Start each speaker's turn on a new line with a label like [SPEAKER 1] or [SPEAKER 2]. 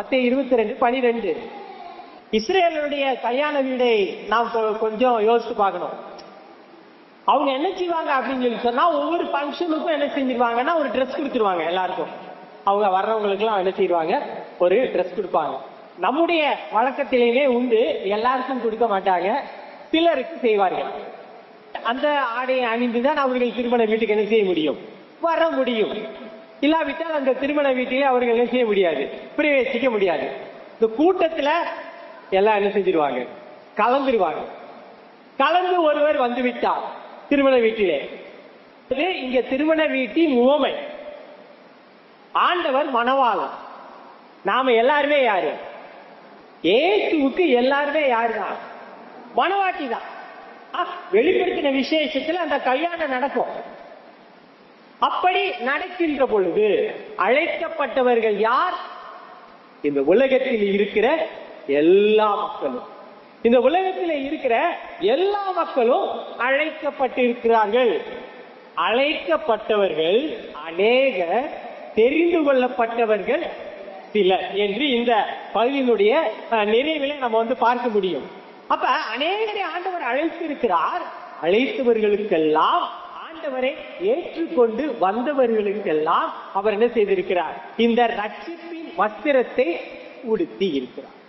[SPEAKER 1] பத்து இருபத்தி ரெண்டு பனிரெண்டு. இஸ்ரேலுடைய கல்யாண வீடை நாம் கொஞ்சம் யோசித்து பார்க்கணும். அவங்க என்ன செய்வாங்க அப்படின்னு சொல்லி சொன்னா ஒவ்வொரு ஃபங்க்ஷனுக்கும் என்ன செஞ்சிருவாங்கன்னா ஒரு ட்ரெஸ் கொடுத்துருவாங்க எல்லாருக்கும். அவங்க வர்றவங்களுக்குலாம் என்ன செய்வாங்க? ஒரு ட்ரெஸ் கொடுப்பாங்க. நம்முடைய வழக்கத்திலேயே உண்டு எல்லாருக்கும் கொடுக்க மாட்டாங்க சிலருக்கு செய்வார்கள். அந்த ஆடையை அணிந்துதான் அவர்கள் திருமண வீட்டுக்கு என்ன செய்ய முடியும்? வர முடியும். இல்லாவிட்டால் அந்த திருமண வீட்டிலே அவர்கள் என்ன செய்ய முடியாது? பிரவேசிக்க முடியாது. இந்த கூட்டத்தில் எல்லாம் என்ன செஞ்சிருவாங்க? கலந்துருவாங்க. கலந்து ஒருவர் வந்துவிட்டார் திருமண வீட்டிலே. இங்க திருமண வீட்டின் உவமை. ஆண்டவர் மணவாளன் நாம எல்லாருமே யாரு? ஏசுவுக்கு எல்லாருமே யாருதான்? மணவாட்டி தான் வெளிப்படுத்தின விசேஷத்துல அந்த கல்யாணம் நடக்கும். அப்படி நடக்கின்ற பொழுது அழைக்கப்பட்டவர்கள் யார்? இந்த உலகத்தில் இருக்கிற எல்லா மக்களும். இந்த உலகத்தில் இருக்கிற எல்லா மக்களும் அழைக்கப்பட்டிருக்கிறார்கள். அழைக்கப்பட்டவர்கள் அநேக தெரிந்து கொள்ளப்பட்டவர்கள் சில என்று இந்த பகுதியினுடைய நிறைவில நம்ம வந்து பார்க்க முடியும். அப்ப அநேகரை ஆண்டவர் அழைத்திருக்கிறார். அழைத்தவர்களுக்கெல்லாம் ஆண்டவரை ஏற்றுக்கொண்டு வந்தவர்களுக்கெல்லாம் அவர் என்ன செய்திருக்கிறார்? இந்த ரட்சிப்பின் வஸ்திரத்தை உடுத்தி இருக்கிறார்